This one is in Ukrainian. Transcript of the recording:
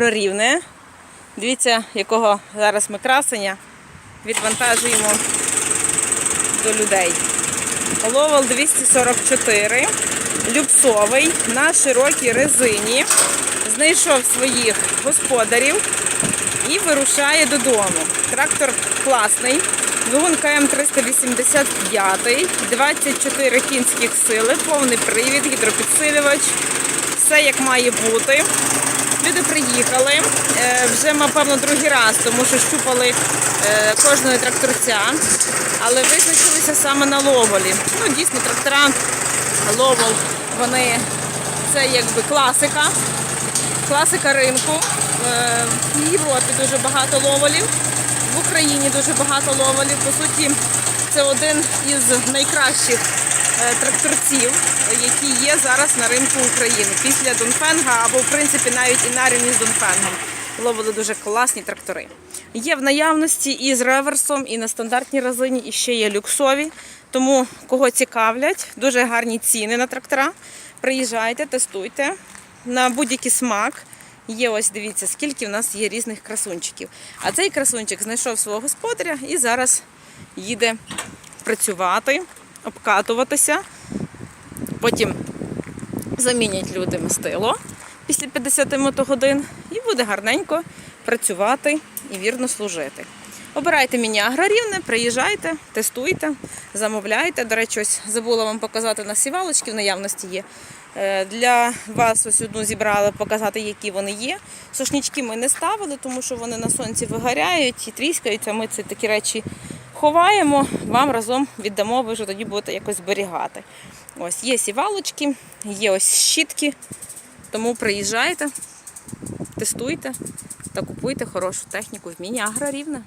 Міні-агрорівне. Дивіться, якого зараз ми красення відвантажуємо до людей. Ловол 244, люксовий, на широкій резині. Знайшов своїх господарів і вирушає додому. Трактор класний. Двигун КМ 385, 24 кінських сили, повний привід, гідропідсилювач. Все як має бути. Люди приїхали е, вже, напевно, другий раз, тому що щупали е, кожного тракторця, але визначилися саме на ловолі. Ну, дійсно, трактора ловол, вони це якби класика, класика ринку. Е, В Європі дуже багато ловолів, в Україні дуже багато ловолів. По суті, це один із найкращих тракторців, які є зараз на ринку України після Донфенга або в принципі навіть і нарівні з Донфенгом. Ловили дуже класні трактори. Є в наявності і з реверсом, і на стандартній резині, і ще є люксові. Тому кого цікавлять, дуже гарні ціни на трактора. Приїжджайте, тестуйте на будь-який смак. Є ось дивіться, скільки в нас є різних красунчиків. А цей красунчик знайшов свого господаря і зараз їде працювати, обкатуватися. Потім замінять люди мастило після 50 мотогодин і буде гарненько працювати і вірно служити. Обирайте міні агрорівне, приїжджайте, тестуйте, замовляйте. До речі, ось забула вам показати на сівалочки в наявності є. Е, Для вас ось одну зібрала показати, які вони є. Сушнічки ми не ставили, тому що вони на сонці вигоряють і тріскаються. Ми ці такі речі ховаємо, вам разом віддамо, ви вже тоді будете якось зберігати. Ось є сівалочки, є ось щітки, тому приїжджайте, тестуйте та купуйте хорошу техніку в міні агрорівне.